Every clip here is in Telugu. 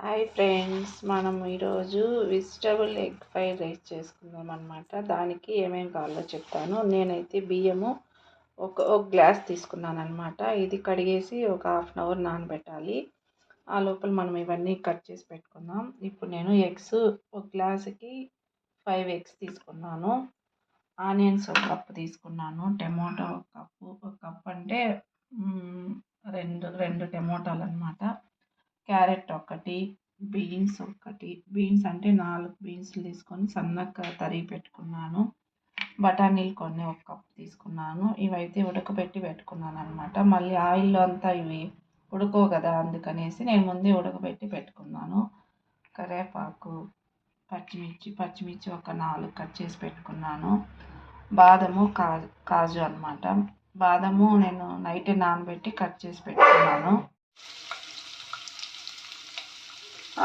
హాయ్ ఫ్రెండ్స్ మనం ఈరోజు వెజిటబుల్ ఎగ్ ఫ్రైడ్ రైస్ చేసుకుందాం అనమాట దానికి ఏమేమి కావాలో చెప్తాను. నేనైతే బియ్యము ఒక ఒక గ్లాస్ తీసుకున్నాను అనమాట ఇది కడిగేసి ఒక హాఫ్ అన్ అవర్ నానబెట్టాలి. ఆ లోపల మనం ఇవన్నీ కట్ చేసి పెట్టుకుందాం. ఇప్పుడు నేను ఎగ్స్ ఒక గ్లాసుకి ఫైవ్ ఎగ్స్ తీసుకున్నాను. ఆనియన్స్ ఒక కప్పు తీసుకున్నాను. టమోటా ఒక కప్పు ఒక కప్ అంటే రెండు రెండు టమోటాలు అనమాట క్యారెట్ ఒకటి బీన్స్ ఒకటి. బీన్స్ అంటే నాలుగు బీన్స్లు తీసుకొని సన్నగా తరిగి పెట్టుకున్నాను. బఠానీలు కొన్ని ఒక కప్ తీసుకున్నాను. ఇవైతే ఉడకబెట్టి పెట్టుకున్నాను అనమాట మళ్ళీ ఆయిల్లో అంతా ఇవి ఉడకవు కదా అందుకనేసి నేను ముందే ఉడకబెట్టి పెట్టుకున్నాను. కరివేపాకు పచ్చిమిర్చి పచ్చిమిర్చి ఒక నాలుగు కట్ చేసి పెట్టుకున్నాను. బాదము కాజు కాజు అనమాట బాదము నేను నైట్ నానబెట్టి కట్ చేసి పెట్టుకున్నాను.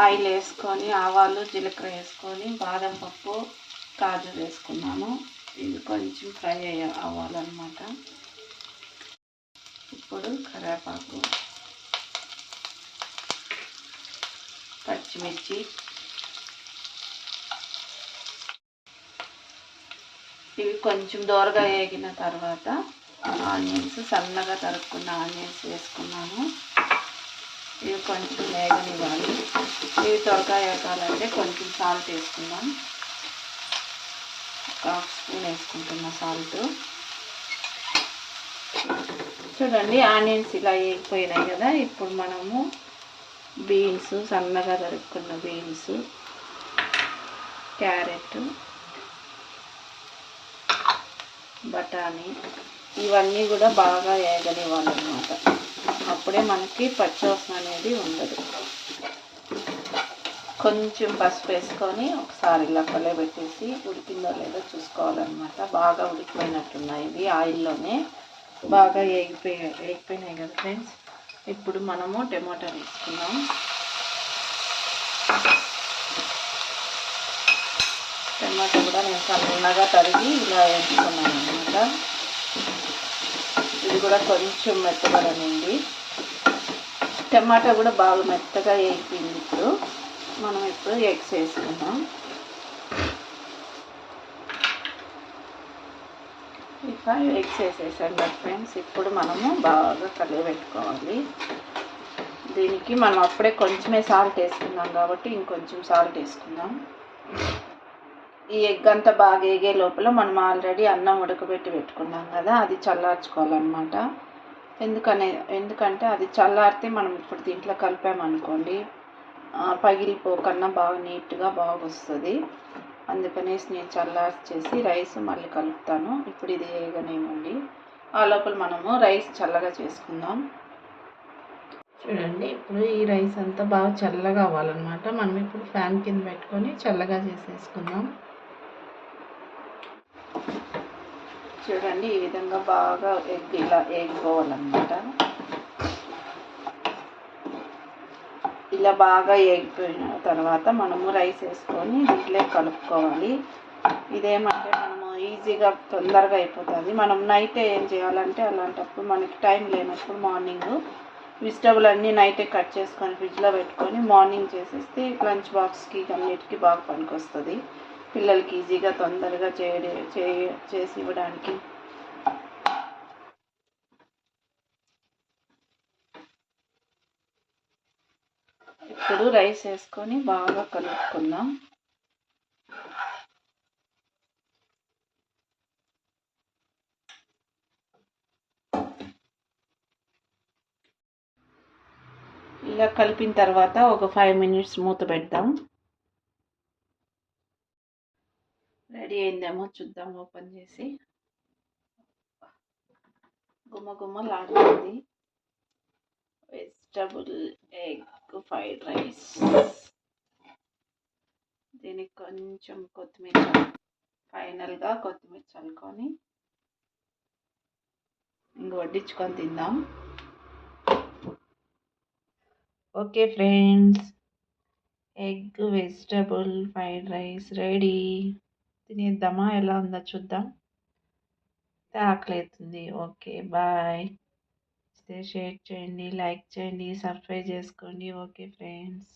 ఆయిల్ వేసుకొని ఆవాలు జీలకర్ర వేసుకొని బాదం పప్పు కాజు వేసుకున్నాను. ఇది కొంచెం ఫ్రై అయ్యా అవ్వాలన్నమాట ఇప్పుడు కరివేపాకు పచ్చిమిర్చి ఇవి కొంచెం దోరగా వేగిన తర్వాత ఆనియన్స్ సన్నగా తరుక్కున్న ఆనియన్స్ వేసుకున్నాను. ఇవి కొంచెం వేగనివ్వాలి. ఇవి త్వరగా వేగాలంటే కొంచెం సాల్ట్ వేసుకుందాం. ఒక హాఫ్ స్పూన్ వేసుకుంటున్న సాల్ట్ చూడండి ఆనియన్స్ ఇలా వేగిపోయినాయి కదా. ఇప్పుడు మనము బీన్స్ సన్నగా దొరుకుతున్న బీన్స్ క్యారెట్ బఠానీ ఇవన్నీ కూడా బాగా వేగనివ్వాలన్నమాట. అప్పుడే మనకి పచ్చివాసన అనేది ఉండదు. కొంచెం పసుపు వేసుకొని ఒకసారి ఇలా పెట్టేసి ఉడికిందో లేదో చూసుకోవాలన్నమాట. బాగా ఉడికిపోయినట్టున్నాయి ఇవి ఆయిల్లోనే. బాగా వేగిపోయాయి వేగిపోయినాయి కదా ఫ్రెండ్స్? ఇప్పుడు మనము టమాటా వేసుకున్నాం టమాటా కూడా నేను సన్నగా తరిగి ఇలా వేసుకున్నాను అనమాట అది కూడా కొంచెం మెత్తబడనండి. టమాటా కూడా బాగా మెత్తగా అయిపోయింది ఇప్పుడు. మనం ఇప్పుడు ఎగ్స్ వేసుకుందాం. ఫైవ్ ఎగ్స్ వేసేసాం కదా ఫ్రెండ్స్. ఇప్పుడు మనము బాగా కలిగి పెట్టుకోవాలి. దీనికి మనం అప్పుడే కొంచెమే సాల్ట్ వేసుకున్నాం కాబట్టి ఇంకొంచెం సాల్ట్ వేసుకుందాం. ఈ ఎగ్ అంతా బాగా వేగే లోపల మనం ఆల్రెడీ అన్నం ఉడకబెట్టి పెట్టుకున్నాం కదా అది చల్లార్చుకోవాలన్నమాట. ఎందుకనే ఎందుకంటే అది చల్లారితే మనం ఇప్పుడు దీంట్లో కలిపామనుకోండి పగిలిపోకన్నా బాగా నీట్గా బాగా వస్తుంది అందుకనేసి నేను చల్లార్చేసి రైస్ మళ్ళీ కలుపుతాను. ఇప్పుడు ఇది వేయగనేమండి ఆ లోపల మనము రైస్ చల్లగా చేసుకుందాం. చూడండి ఇప్పుడు ఈ రైస్ అంతా బాగా చల్లగా అవ్వాలన్నమాట. మనం ఇప్పుడు ఫ్యాన్ కింద పెట్టుకొని చల్లగా చేసేసుకుందాం. చూడండి ఈ విధంగా బాగా ఎగ్ ఇలా ఎగ్గిపోవాలన్నమాట ఇలా బాగా ఎగిపోయిన తర్వాత మనము రైస్ వేసుకొని దీంట్లో కలుపుకోవాలి. ఇదేమంటే మనము ఈజీగా తొందరగా అయిపోతుంది. మనం నైట్ ఏం చేయాలంటే అలాంటప్పుడు మనకి టైం లేనప్పుడు మార్నింగ్ వెజిటబుల్ అన్నీ నైటే కట్ చేసుకొని ఫ్రిడ్జ్లో పెట్టుకొని మార్నింగ్ చేసేస్తే లంచ్ బాక్స్కి అన్నిటికీ బాగా పనికొస్తుంది. పిల్లలకి ఈజీగా తొందరగా చేయ చేసి ఇవ్వడానికి. ఇప్పుడు రైస్ వేసుకొని బాగా కలుపుకుందాం. ఇలా కలిపిన తర్వాత ఒక ఫైవ్ మినిట్స్ మూత పెడతాం. రెడీ అయిందేమో చూద్దాం ఓపెన్ చేసి గుమ్మ గుమ్మలాడుతుంది వెజిటబుల్ ఎగ్ ఫ్రైడ్ రైస్ దీనికి కొంచెం కొత్తిమీర ఫైనల్గా కొత్తిమీర చల్లుకొని ఇంక వడ్డించుకొని తిందాం okay friends egg vegetable fried rice ready తినేద్దామా? ఎలా ఉందో చూద్దాం. ఆకలి అవుతుంది ఓకే బాయ్. షేర్ చేయండి లైక్ చేయండి సబ్స్క్రైబ్ చేసుకోండి. Okay friends.